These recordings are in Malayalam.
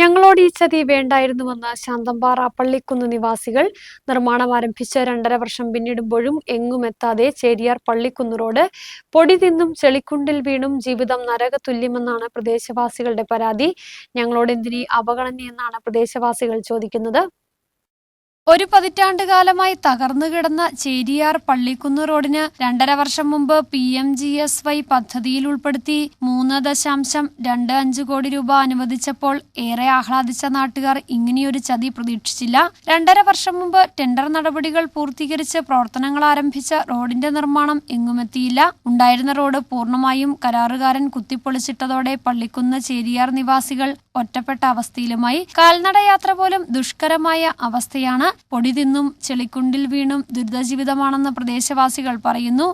ഞങ്ങളോട് ഈ ചതി വേണ്ടായിരുന്നുവെന്ന് ശാന്തമ്പാറ പള്ളിക്കുന്ന് നിവാസികൾ നിർമ്മാണം ആരംഭിച്ച രണ്ടര വർഷം പിന്നിടുമ്പോഴും എങ്ങും എത്താതെ ചേരിയാർ പള്ളിക്കുന്ന് റോഡ് പൊടി തിന്നും ചെളിക്കുണ്ടിൽ വീണും ജീവിതം നരക തുല്യമെന്നാണ് പ്രദേശവാസികളുടെ പരാതി. ഞങ്ങളോട് എന്തിനീ അവഗണനയെന്നാണ് പ്രദേശവാസികൾ ചോദിക്കുന്നത്. ഒരു പതിറ്റാണ്ട് കാലമായി തകർന്നു കിടന്ന ചേരിയാർ പള്ളിക്കുന്ന് റോഡിന് രണ്ടര വർഷം മുമ്പ് P M G S Y പദ്ധതിയിൽ ഉൾപ്പെടുത്തി മൂന്ന് ദശാംശം രണ്ട് അഞ്ച് കോടി രൂപ അനുവദിച്ചപ്പോൾ ഏറെ ആഹ്ലാദിച്ച നാട്ടുകാർ ഇങ്ങനെയൊരു ചതി പ്രതീക്ഷിച്ചില്ല. രണ്ടര വർഷം മുമ്പ് ടെൻഡർ നടപടികൾ പൂർത്തീകരിച്ച് പ്രവർത്തനങ്ങൾ ആരംഭിച്ച റോഡിന്റെ നിർമ്മാണം എങ്ങുമെത്തിയില്ല. ഉണ്ടായിരുന്ന റോഡ് പൂർണമായും കരാറുകാരൻ കുത്തിപ്പൊളിച്ചിട്ടതോടെ പള്ളിക്കുന്ന് ചേരിയാർ നിവാസികൾ ഒറ്റപ്പെട്ട അവസ്ഥയിലുമായി കാൽനടയാത്ര പോലും ദുഷ്കരമായ അവസ്ഥയാണ് പൊടി തിന്നും ചെളിക്കുണ്ടിൽ വീണും ദുരിതജീവിതമാണെന്ന് പ്രദേശവാസികൾ പറയുന്നു.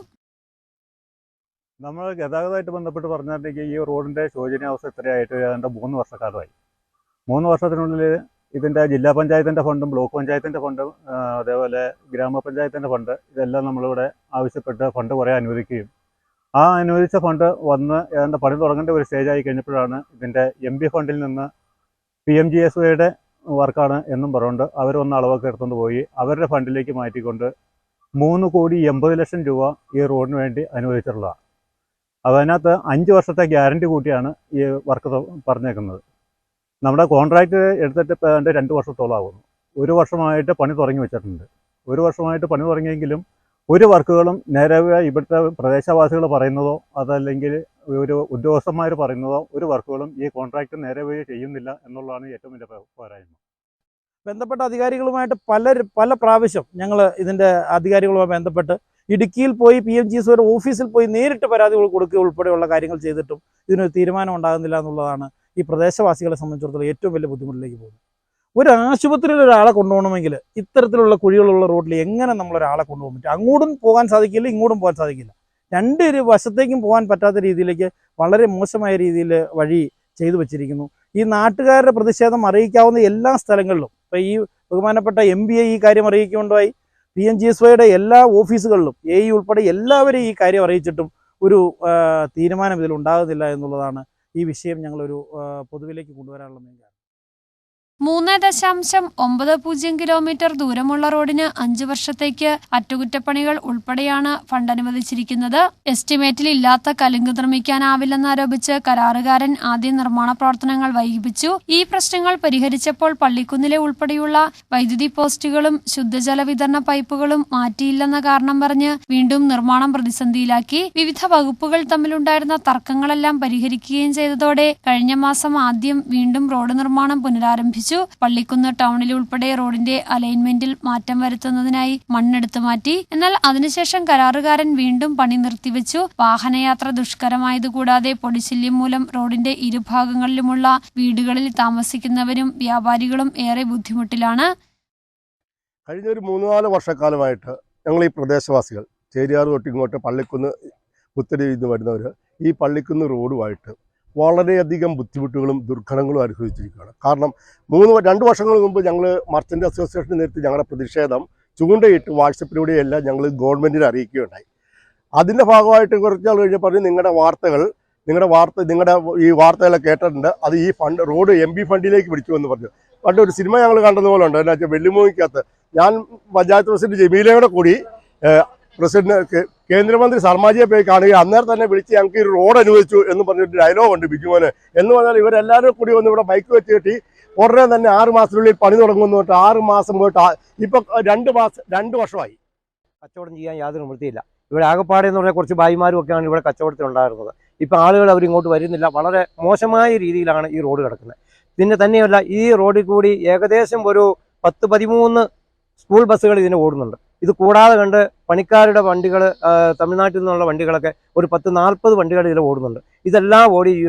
നമ്മൾ ഗതാഗതമായിട്ട് ബന്ധപ്പെട്ട് പറഞ്ഞിട്ടുണ്ടെങ്കിൽ ഈ റോഡിന്റെ ശോചനീയാവസ്ഥ ഇത്രയായിട്ട് ഏതാണ്ട് മൂന്ന് വർഷക്കാലമായി. മൂന്ന് വർഷത്തിനുള്ളിൽ ഇതിന്റെ ജില്ലാ പഞ്ചായത്തിന്റെ ഫണ്ടും ബ്ലോക്ക് പഞ്ചായത്തിന്റെ ഫണ്ടും അതേപോലെ ഗ്രാമപഞ്ചായത്തിന്റെ ഫണ്ട് ഇതെല്ലാം നമ്മളിവിടെ ആവശ്യപ്പെട്ട് ഫണ്ട് കുറേ അനുവദിക്കുകയും ആ അനുവദിച്ച ഫണ്ട് വന്ന് ഏതാണ്ട് പണി തുടങ്ങേണ്ട ഒരു സ്റ്റേജായി കഴിഞ്ഞപ്പോഴാണ് ഇതിന്റെ എം ബി ഫണ്ടിൽ നിന്ന് പി എം ജി എസ് വൈയുടെ വർക്കാണ് എന്നും പറഞ്ഞുകൊണ്ട് അവർ വന്ന് അളവൊക്കെ എടുത്തുകൊണ്ട് പോയി. അവരുടെ ഫണ്ടിലേക്ക് മാറ്റിക്കൊണ്ട് മൂന്ന് കോടി എൺപത് ലക്ഷം രൂപ ഈ റോഡിന് വേണ്ടി അനുവദിച്ചിട്ടുള്ളതാണ് അതിനകത്ത് അഞ്ച് വർഷത്തെ ഗ്യാരണ്ടി കൂട്ടിയാണ് ഈ വർക്ക് പറഞ്ഞേക്കുന്നത്. നമ്മുടെ കോൺട്രാക്റ്റ് എടുത്തിട്ട് ഇപ്പോൾ രണ്ട് വർഷത്തോളം ആകുന്നു ഒരു വർഷമായിട്ട് പണി തുടങ്ങി വെച്ചിട്ടുണ്ട്. ഒരു വർഷമായിട്ട് പണി തുടങ്ങിയെങ്കിലും ഒരു വർക്കുകളും നേരെ ഇവിടുത്തെ പ്രദേശവാസികൾ പറയുന്നതോ അതല്ലെങ്കിൽ ഒരു ഉദ്യോഗസ്ഥന്മാർ പറയുന്നതോ ഒരു വർക്കുകളും ഈ കോൺട്രാക്ട് നേരെ വഴി ചെയ്യുന്നില്ല എന്നുള്ളതാണ് ഏറ്റവും വലിയ പോരായ്മ. ബന്ധപ്പെട്ട അധികാരികളുമായിട്ട് പല പല പ്രാവശ്യം ഞങ്ങൾ ഇതിന്റെ അധികാരികളുമായി ബന്ധപ്പെട്ട് ഇടുക്കിയിൽ പോയി പി എം ജി എസ് ഓഫീസിൽ പോയി നേരിട്ട് പരാതികൾ കൊടുക്കുക ഉൾപ്പെടെയുള്ള കാര്യങ്ങൾ ചെയ്തിട്ടും ഇതിനൊരു തീരുമാനം ഉണ്ടാകുന്നില്ല എന്നുള്ളതാണ് ഈ പ്രദേശവാസികളെ സംബന്ധിച്ചിടത്തോളം ഏറ്റവും വലിയ ബുദ്ധിമുട്ടിലേക്ക് പോകുന്നത്. ഒരു ആശുപത്രിയിൽ ഒരാളെ കൊണ്ടുപോകണമെങ്കിൽ ഇത്തരത്തിലുള്ള കുഴികളുള്ള റോഡിൽ എങ്ങനെ നമ്മൾ ഒരാളെ കൊണ്ടുപോകാൻ പറ്റും? അങ്ങോട്ടും പോകാൻ സാധിക്കില്ല ഇങ്ങോട്ടും പോകാൻ സാധിക്കില്ല. രണ്ട് വശത്തേക്കും പോകാൻ പറ്റാത്ത രീതിയിലേക്ക് വളരെ മോശമായ രീതിയിൽ വഴി ചെയ്തു വച്ചിരിക്കുന്നു. ഈ നാട്ടുകാരുടെ പ്രതിഷേധം അറിയിക്കാവുന്ന എല്ലാ സ്ഥലങ്ങളിലും ഇപ്പോൾ ഈ ബഹുമാനപ്പെട്ട എം ബി എ ഈ കാര്യം അറിയിക്കുകയുണ്ടായി പി എം ജി എസ് വൈയുടെ എല്ലാ ഓഫീസുകളിലും എ ഇ ഉൾപ്പെടെ എല്ലാവരെയും ഈ കാര്യം അറിയിച്ചിട്ടും ഒരു തീരുമാനം ഇതിൽ ഉണ്ടാകുന്നില്ല എന്നുള്ളതാണ് ഈ വിഷയം ഞങ്ങളൊരു പൊതുവിലേക്ക് കൊണ്ടുവരാനുള്ള മെയിൻ മൂന്ന് ദശാംശം ഒമ്പത് പൂജ്യം കിലോമീറ്റർ ദൂരമുള്ള റോഡിന് അഞ്ചു വർഷത്തേക്ക് അറ്റകുറ്റപ്പണികൾ ഉൾപ്പെടെയാണ് ഫണ്ട് അനുവദിച്ചിരിക്കുന്നത്. എസ്റ്റിമേറ്റിൽ ഇല്ലാത്ത കലുങ്ക് നിർമ്മിക്കാനാവില്ലെന്നാരോപിച്ച് കരാറുകാരൻ ആദ്യം നിർമ്മാണ പ്രവർത്തനങ്ങൾ വൈകിപ്പിച്ചു. ഈ പ്രശ്നങ്ങൾ പരിഹരിച്ചപ്പോൾ പള്ളിക്കുന്നിലെ ഉൾപ്പെടെയുള്ള വൈദ്യുതി പോസ്റ്റുകളും ശുദ്ധജല വിതരണ പൈപ്പുകളും മാറ്റിയില്ലെന്ന കാരണം പറഞ്ഞ് വീണ്ടും നിർമ്മാണം പ്രതിസന്ധിയിലാക്കി. വിവിധ വകുപ്പുകൾ തമ്മിലുണ്ടായിരുന്ന തർക്കങ്ങളെല്ലാം പരിഹരിക്കുകയും ചെയ്തതോടെ കഴിഞ്ഞ മാസം ആദ്യം വീണ്ടും റോഡ് നിർമ്മാണം പുനരാരംഭിച്ചു. പള്ളിക്കുന്ന് ടൗണിൽ ഉൾപ്പെടെ റോഡിന്റെ അലൈൻമെന്റിൽ മാറ്റം വരുത്തുന്നതിനായി മണ്ണെടുത്തു മാറ്റി. എന്നാൽ അതിനുശേഷം കരാറുകാരൻ വീണ്ടും പണി നിർത്തിവെച്ചു. വാഹനയാത്ര ദുഷ്കരമായതുകൂടാതെ പൊടിശല്യം മൂലം റോഡിന്റെ ഇരുഭാഗങ്ങളിലുമുള്ള വീടുകളിൽ താമസിക്കുന്നവരും വ്യാപാരികളും ഏറെ ബുദ്ധിമുട്ടിലാണ്. കഴിഞ്ഞ ഒരു മൂന്ന് നാല് വർഷക്കാലമായിട്ട് ഞങ്ങൾ ഈ പ്രദേശവാസികൾ ചേരിയാർ തൊട്ടിങ്ങോട്ട് പള്ളിക്കുന്ന് നിന്ന് വരുന്നവർ ഈ പള്ളിക്കുന്ന് റോഡുമായിട്ട് വളരെയധികം ബുദ്ധിമുട്ടുകളും ദുർഘടങ്ങളും അനുഭവിച്ചിരിക്കുകയാണ്. കാരണം മൂന്ന് രണ്ട് വർഷങ്ങൾക്ക് മുമ്പ് ഞങ്ങൾ മർച്ചന്റ് അസോസിയേഷൻ നേരത്തെ ഞങ്ങളുടെ പ്രതിഷേധം ചൂണ്ടയിട്ട് വാട്സപ്പിലൂടെയെല്ലാം ഞങ്ങൾ ഗവൺമെന്റിനെ അറിയിക്കുകയുണ്ടായി. അതിന്റെ ഭാഗമായിട്ട് കുറച്ച് കഴിഞ്ഞ് പറഞ്ഞ് നിങ്ങളുടെ വാർത്തകൾ നിങ്ങളുടെ വാർത്ത നിങ്ങളുടെ ഈ വാർത്തകളെ കേട്ടിട്ടുണ്ട്. അത് ഈ ഫണ്ട് റോഡ് എം പി ഫണ്ടിലേക്ക് പിടിച്ചു എന്ന് പറഞ്ഞു. പണ്ട് ഒരു സിനിമ ഞങ്ങൾ കണ്ടതുപോലെ ഉണ്ട് എന്നാ വെച്ചാൽ വെള്ളിമൂവിക്കകത്ത് ഞാൻ പഞ്ചായത്ത് പ്രസിഡന്റ് ജമീലയോടെ കൂടി പ്രസിഡന്റ് കേന്ദ്രമന്ത്രി സർമാജിയെ പോയി കാണുക അന്നേരം തന്നെ വിളിച്ച് ഞങ്ങൾക്ക് ഒരു റോഡ് അനുവദിച്ചു എന്ന് പറഞ്ഞിട്ട് ഡയലോഗ് ഉണ്ട് ബിജുമോന് എന്ന് പറഞ്ഞാൽ ഇവരെല്ലാവരും കൂടി വന്ന് ഇവിടെ ബൈക്ക് വെച്ച് കെട്ടി ഉടനെ തന്നെ ആറ് മാസത്തിനുള്ളിൽ പണി തുടങ്ങുമെന്ന് പറഞ്ഞിട്ട് ആറ് മാസം പോയിട്ട് ഇപ്പൊ രണ്ട് മാസം രണ്ട് വർഷമായി. കച്ചവടം ചെയ്യാൻ യാതൊരു നിവൃത്തിയില്ല. ഇവിടെ ആകപ്പാടെ എന്ന് പറഞ്ഞാൽ കുറച്ച് ഭായിമാരും ഒക്കെയാണ് ഇവിടെ കച്ചവടത്തിലുണ്ടായിരുന്നത് ഇപ്പം ആളുകൾ അവരിങ്ങോട്ട് വരുന്നില്ല. വളരെ മോശമായ രീതിയിലാണ് ഈ റോഡ് കിടക്കുന്നത്. പിന്നെ തന്നെയല്ല ഈ റോഡിൽ കൂടി ഏകദേശം ഒരു പത്ത് പതിമൂന്ന് സ്കൂൾ ബസ്സുകൾ ഇതിന് ഓടുന്നുണ്ട്. ഇത് കൂടാതെ കണ്ട് പണിക്കാരുടെ വണ്ടികൾ തമിഴ്നാട്ടിൽ നിന്നുള്ള വണ്ടികളൊക്കെ ഒരു പത്ത് നാൽപ്പത് വണ്ടികൾ ഇതിൽ ഓടുന്നുണ്ട്. ഇതെല്ലാം ഓടി ഈ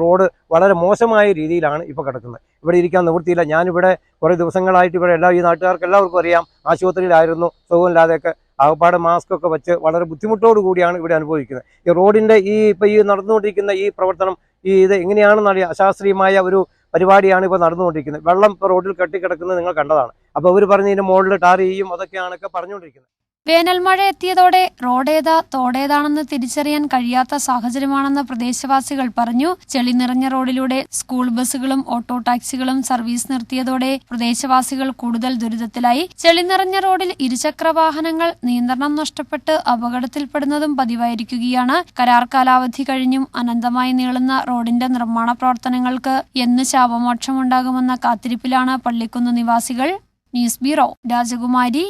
റോഡ് വളരെ മോശമായ രീതിയിലാണ് ഇപ്പോൾ കിടക്കുന്നത്. ഇവിടെ ഇരിക്കാൻ നിവൃത്തിയില്ല. ഞാനിവിടെ കുറേ ദിവസങ്ങളായിട്ട് ഇവിടെ എല്ലാ ഈ നാട്ടുകാർക്ക് എല്ലാവർക്കും അറിയാം. ആശുപത്രിയിലായിരുന്നു സുഖമില്ലാതെയൊക്കെ ആകപ്പാട് മാസ്ക് ഒക്കെ വെച്ച് വളരെ ബുദ്ധിമുട്ടോടു കൂടിയാണ് ഇവിടെ അനുഭവിക്കുന്നത്. ഈ റോഡിന്റെ ഈ ഇപ്പോൾ ഈ നടന്നുകൊണ്ടിരിക്കുന്ന ഈ പ്രവർത്തനം ഈ ഇത് എങ്ങനെയാണെന്നറിയാം. അശാസ്ത്രീയമായ ഒരു പരിപാടിയാണ് ഇപ്പോൾ നടന്നുകൊണ്ടിരിക്കുന്നത്. വെള്ളം റോഡിൽ കെട്ടിക്കിടക്കുന്നത് നിങ്ങൾ കണ്ടതാണ്. അപ്പോൾ അവർ പറഞ്ഞ് ഇതിന്റെ മുകളിൽ ടാർ ചെയ്യും അതൊക്കെയാണൊക്കെ പറഞ്ഞുകൊണ്ടിരിക്കുന്നത്. വേനൽ മഴ എത്തിയതോടെ റോഡേതാ തോടേതാണെന്ന് തിരിച്ചറിയാൻ കഴിയാത്ത സാഹചര്യമാണെന്ന് പ്രദേശവാസികൾ പറഞ്ഞു. ചെളി നിറഞ്ഞ റോഡിലൂടെ സ്കൂൾ ബസ്സുകളും ഓട്ടോ ടാക്സികളും സർവീസ് നിർത്തിയതോടെ പ്രദേശവാസികൾ കൂടുതൽ ദുരിതത്തിലായി. ചെളി നിറഞ്ഞ റോഡിൽ ഇരുചക്ര വാഹനങ്ങൾ നിയന്ത്രണം നഷ്ടപ്പെട്ട് അപകടത്തിൽപ്പെടുന്നതും പതിവായിരിക്കുകയാണ്. കരാർ കാലാവധി കഴിഞ്ഞും അനന്തമായി നീളുന്ന റോഡിന്റെ നിർമ്മാണ പ്രവർത്തനങ്ങൾക്ക് എന്ന് ശാപമോക്ഷമുണ്ടാകുമെന്ന കാത്തിരിപ്പിലാണ് പള്ളിക്കുന്ന് നിവാസികൾ. ന്യൂസ് ബ്യൂറോ രാജകുമാരി